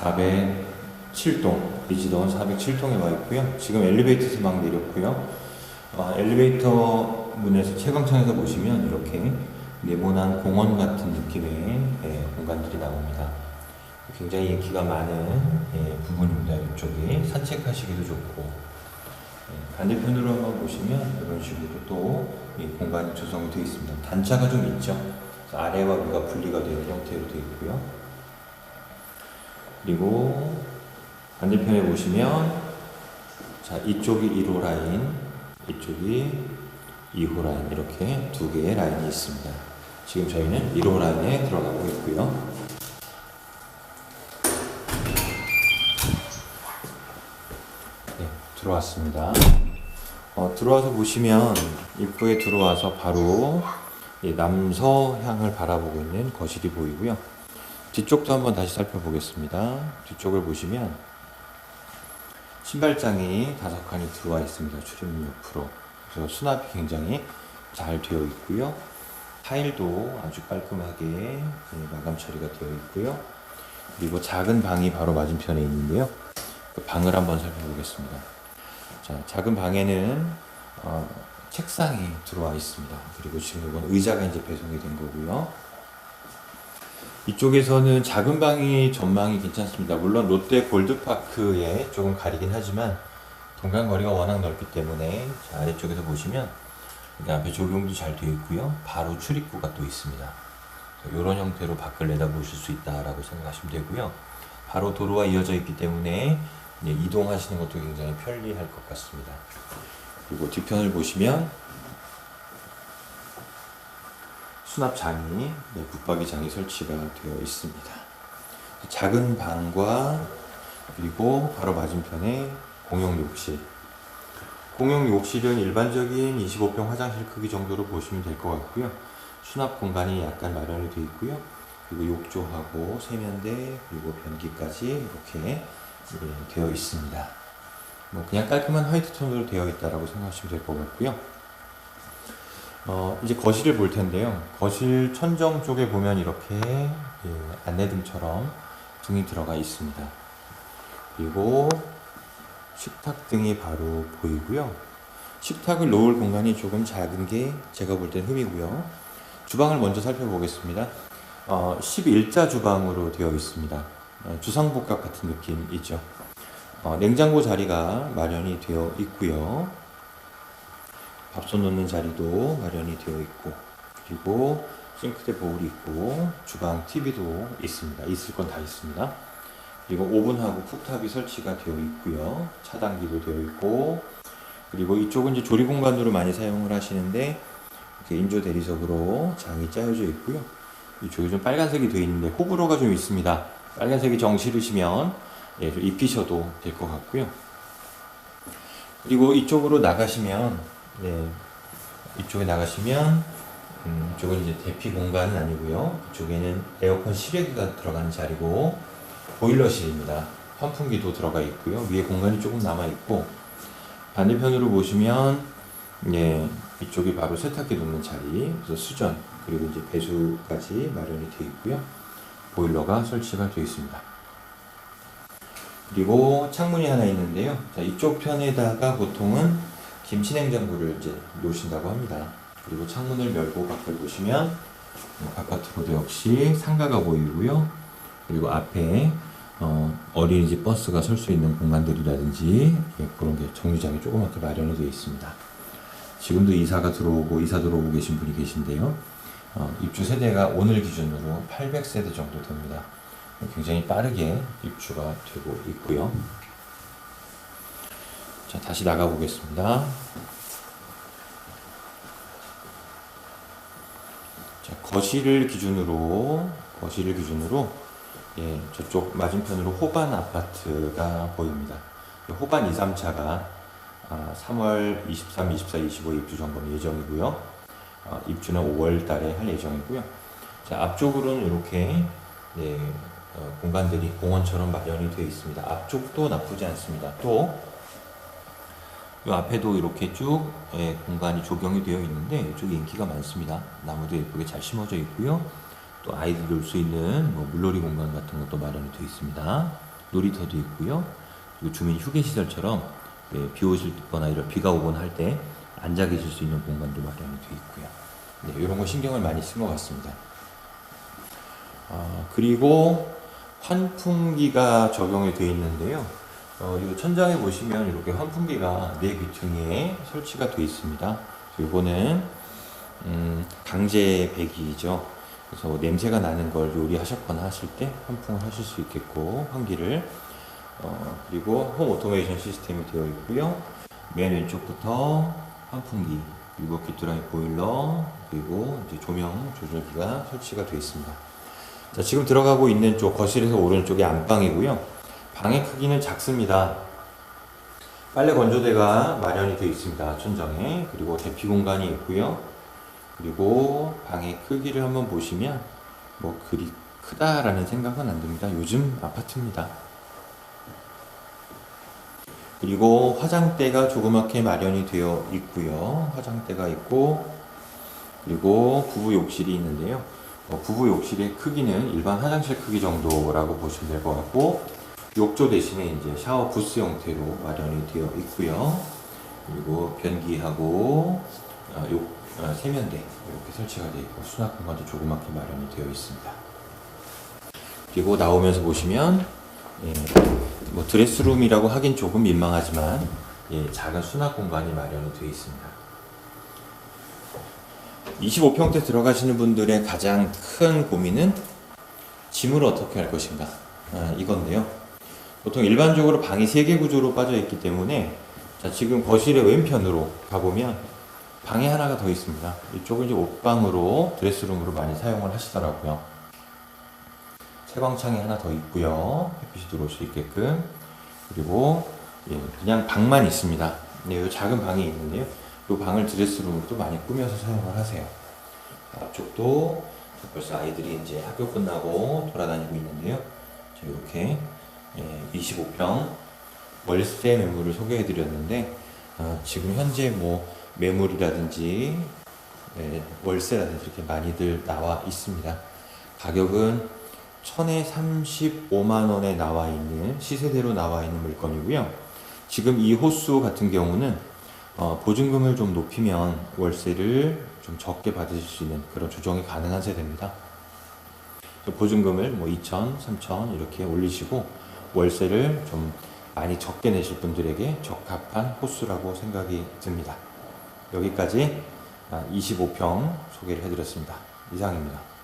407동, 이지동은 407동에 와 있고요. 지금 엘리베이터에서 막 내렸고요. 어, 엘리베이터 문에서 채광창에서 보시면 이렇게 네모난 공원 같은 느낌의 예, 공간들이 나옵니다. 굉장히 인기가 많은 예, 부분입니다. 이쪽이 산책하시기도 좋고 예, 반대편으로 한번 보시면 이런 식으로 또이 공간이 조성이 되어 있습니다. 단차가 좀 있죠. 아래와 위가 분리가 되는 형태로 되어 있고요. 그리고 반대편에 보시면 자 이쪽이 1호 라인, 이쪽이 2호 라인 이렇게 두 개의 라인이 있습니다. 지금 저희는 1호 라인에 들어가고 있고요. 네, 들어왔습니다. 어, 들어와서 보시면 입구에 들어와서 바로 이 남서향을 바라보고 있는 거실이 보이고요. 뒤쪽도 한번 다시 살펴보겠습니다. 뒤쪽을 보시면 신발장이 다섯 칸이 들어와 있습니다. 출입문 옆으로. 그래서 수납이 굉장히 잘 되어 있고요. 타일도 아주 깔끔하게 예, 마감 처리가 되어 있고요. 그리고 작은 방이 바로 맞은편에 있는데요. 그 방을 한번 살펴보겠습니다. 자, 작은 방에는 어, 책상이 들어와 있습니다. 그리고 지금 이건 의자가 이제 배송이 된 거고요. 이쪽에서는 작은 방이 전망이 괜찮습니다. 물론 롯데 골드파크에 조금 가리긴 하지만 동간거리가 워낙 넓기 때문에 자, 아래쪽에서 보시면 앞에 조경도 잘 되어 있고요. 바로 출입구가 또 있습니다. 이런 형태로 밖을 내다보실 수 있다라고 생각하시면 되고요. 바로 도로와 이어져 있기 때문에 이동하시는 것도 굉장히 편리할 것 같습니다. 그리고 뒤편을 보시면 수납장이 네, 붙박이장이 설치가 되어 있습니다. 작은 방과 그리고 바로 맞은편에 공용 욕실. 공용 욕실은 일반적인 25평 화장실 크기 정도로 보시면 될 것 같고요. 수납 공간이 약간 마련이 되어 있고요. 그리고 욕조하고 세면대 그리고 변기까지 이렇게 예, 되어 있습니다. 뭐 그냥 깔끔한 화이트 톤으로 되어 있다라고 생각하시면 될 것 같고요. 어, 이제 거실을 볼 텐데요. 거실 천정 쪽에 보면 이렇게 예, 안내등처럼 등이 들어가 있습니다. 그리고 식탁 등이 바로 보이고요. 식탁을 놓을 공간이 조금 작은 게 제가 볼 땐 흠이고요. 주방을 먼저 살펴보겠습니다. 어, 11자 주방으로 되어 있습니다. 어, 주상복합 같은 느낌이죠. 어, 냉장고 자리가 마련이 되어 있고요. 밥솥 놓는 자리도 마련이 되어 있고 그리고 싱크대 보울이 있고 주방 TV도 있습니다. 있을 건 다 있습니다. 그리고 오븐하고 쿡탑이 설치가 되어 있고요. 차단기도 되어 있고 그리고 이쪽은 이제 조리 공간으로 많이 사용을 하시는데 이렇게 인조 대리석으로 장이 짜여져 있고요. 이쪽이 좀 빨간색이 되어 있는데 호불호가 좀 있습니다. 빨간색이 정 싫으시면 예, 좀 입히셔도 될 것 같고요. 그리고 이쪽으로 나가시면 네, 이쪽에 나가시면 음, 이쪽은 이제 대피 공간은 아니고요. 이쪽에는 에어컨 실외기가 들어가는 자리고 보일러실입니다. 환풍기도 들어가 있고요. 위에 공간이 조금 남아 있고 반대편으로 보시면 예, 이쪽이 바로 세탁기 놓는 자리, 그래서 수전 그리고 이제 배수까지 마련이 되어 있고요. 보일러가 설치가 되어 있습니다. 그리고 창문이 하나 있는데요. 자, 이쪽 편에다가 보통은 김치 냉장고를 이제 놓으신다고 합니다. 그리고 창문을 열고 밖을 보시면 바깥으로도 역시 상가가 보이고요. 그리고 앞에 어, 어린이집 버스가 설 수 있는 공간들이라든지 예, 그런 게 정류장이 조그맣게 마련이 되어 있습니다. 지금도 이사가 들어오고 이사 들어오고 계신 분이 계신데요. 어, 입주 세대가 오늘 기준으로 800세대 정도 됩니다. 굉장히 빠르게 입주가 되고 있고요. 자, 다시 나가 보겠습니다. 자, 거실을 기준으로 거실을 기준으로 예, 저쪽 맞은편으로 호반 아파트가 보입니다. 호반 2, 3차가 아, 3월 23, 24, 25 입주 점검 예정이고요. 아, 입주는 5월 달에 할 예정이고요. 자, 앞쪽으로는 이렇게 예, 어, 공간들이 공원처럼 마련이 되어 있습니다. 앞쪽도 나쁘지 않습니다. 또, 이 앞에도 이렇게 쭉 예, 공간이 조경이 되어 있는데 이쪽이 인기가 많습니다. 나무도 예쁘게 잘 심어져 있고요. 또 아이들 놀 수 있는 뭐 물놀이 공간 같은 것도 마련이 되어 있습니다. 놀이터도 있고요. 그리고 주민 휴게 시설처럼 예, 비 오거나 이런 비가 오거나 할 때 앉아 계실 수 있는 공간도 마련이 되어 있고요. 네, 이런 거 신경을 많이 쓴 것 같습니다. 아, 그리고 환풍기가 적용이 되어 있는데요. 어, 이 천장에 보시면 이렇게 환풍기가 네 귀퉁이에 설치가 되어 있습니다. 이거는 음, 강제 배기이죠. 그래서 냄새가 나는 걸 요리하셨거나 하실 때 환풍을 하실 수 있겠고 환기를 어, 그리고 홈 오토메이션 시스템이 되어 있고요. 맨 왼쪽부터 환풍기 그리고 귀뚜라미 보일러 그리고 이제 조명 조절기가 설치가 되어 있습니다. 자, 지금 들어가고 있는 쪽 거실에서 오른쪽이 안방이고요. 방의 크기는 작습니다. 빨래 건조대가 마련이 되어 있습니다. 천장에. 그리고 대피 공간이 있고요. 그리고 방의 크기를 한번 보시면 뭐 그리 크다라는 생각은 안 듭니다. 요즘 아파트입니다. 그리고 화장대가 조그맣게 마련이 되어 있고요. 화장대가 있고 그리고 부부 욕실이 있는데요. 어, 부부 욕실의 크기는 일반 화장실 크기 정도라고 보시면 될 것 같고 욕조 대신에 이제 샤워 부스 형태로 마련이 되어 있고요. 그리고 변기하고 어, 욕 어, 세면대 이렇게 설치가 되어 있고 수납 공간도 조그맣게 마련이 되어 있습니다. 그리고 나오면서 보시면 예, 뭐 드레스룸이라고 하긴 조금 민망하지만 예, 작은 수납 공간이 마련이 되어 있습니다. 25평대 들어가시는 분들의 가장 큰 고민은 짐을 어떻게 할 것인가 아, 이건데요. 보통 일반적으로 방이 3개 구조로 빠져 있기 때문에 자, 지금 거실의 왼편으로 가보면 방이 하나가 더 있습니다. 이쪽은 이제 옷방으로 드레스룸으로 많이 사용을 하시더라고요. 채광창이 하나 더 있고요. 햇빛이 들어올 수 있게끔 그리고 예, 그냥 방만 있습니다. 네, 이 작은 방이 있는데요. 이 방을 드레스룸으로 또 많이 꾸며서 사용을 하세요. 앞쪽도 벌써 아이들이 이제 학교 끝나고 돌아다니고 있는데요. 자, 이렇게 예, 25평 월세 매물을 소개해 드렸는데 어, 지금 현재 뭐 매물이라든지 네, 월세라든지 이렇게 많이들 나와 있습니다. 가격은 천에 35만 원에 나와 있는 시세대로 나와 있는 물건이고요. 지금 이 호수 같은 경우는 어, 보증금을 좀 높이면 월세를 좀 적게 받으실 수 있는 그런 조정이 가능한 세대입니다. 보증금을 뭐 2천, 3천 이렇게 올리시고 월세를 좀 많이 적게 내실 분들에게 적합한 호수라고 생각이 듭니다. 여기까지 25평 소개를 해드렸습니다. 이상입니다.